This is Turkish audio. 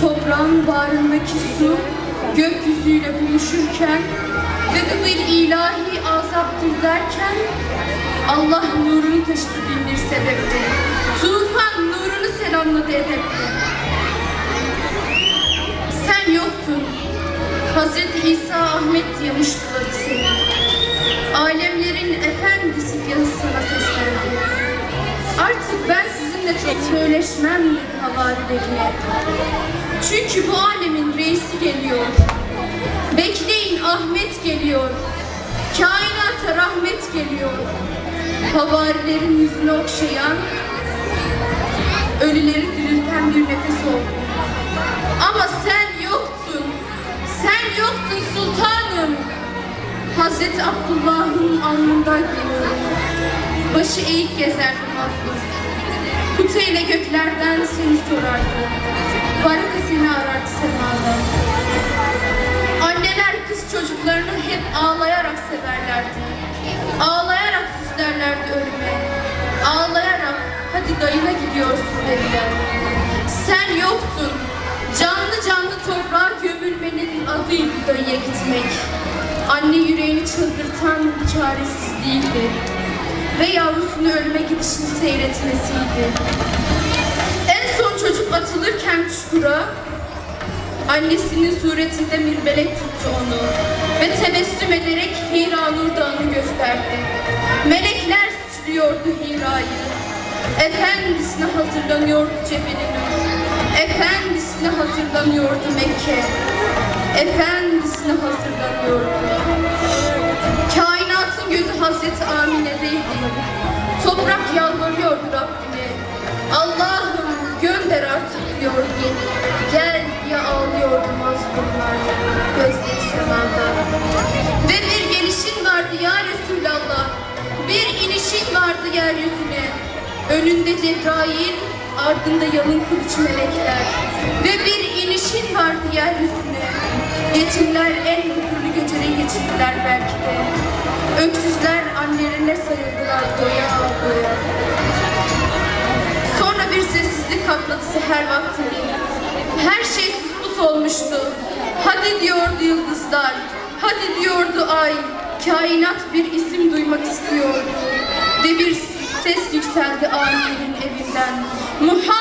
toprağın bağrındaki su gökyüzüyle buluşurken ve bu bir ilahi azaptır derken Allah nurunu taşıdı bin bir sebeple. Tufan nurunu selamladı edeple. Sen yoktun. Hazreti İsa Ahmet diye muştuladı seni. Alemlerin efendisi yazı sana seslendi. Çok söyleşmem dedi havarilerine. Çünkü bu alemin reisi geliyor. Bekleyin Ahmet geliyor. Kainata rahmet geliyor. Havarilerin yüzünü okşayan, ölüleri dirilten bir nefes oldu. Ama sen yoktun. Sen yoktun sultanım. Hazreti Abdullah'ın alnında görüyorum. Başı eğik gezerdi mazlum. Kuteyle göklerden seni sorardı. Baraka seni arardı semada. Anneler kız çocuklarını hep ağlayarak severlerdi. Ağlayarak süslerlerdi ölüme. Ağlayarak hadi dayına gidiyorsun dediler. Sen yoktun. Canlı canlı toprağa gömülmenin adıydı dayıya gitmek. Anne yüreğini çıldırtan çaresizliğiydi. Ve yavrusunu ölüme gidişini seyretmesiydi. En son çocuk atılırken çukura, annesinin suretinde bir melek tuttu onu ve tebessüm ederek Hira Nur Dağı'nı gösterdi. Melekler süslüyordu Hira'yı. Efendisine hazırlanıyordu Cebeli Nur. Efendisine hazırlanıyordu Mekke. Efendisine hazırlanıyordu. Diyordu. Gel diye ağlıyordu mazlumlar. Gözleri semada. Ve bir gelişin vardı ya Resulallah. Bir inişin vardı yeryüzüne. Önünde Cebrail, ardında yalın kılıç melekler. Ve bir inişin vardı yeryüzüne. Yetimler en huzurlu geceleri geçirdiler belki de. Öksüzler annelerine sayıldılar doya doya. Sonra bir sessizlik kapladı seher vaktini. Hadi diyordu yıldızlar, hadi diyordu ay. Kainat bir isim duymak istiyordu. Ve bir ses yükseldi Amine'nin evinden. Muhammed!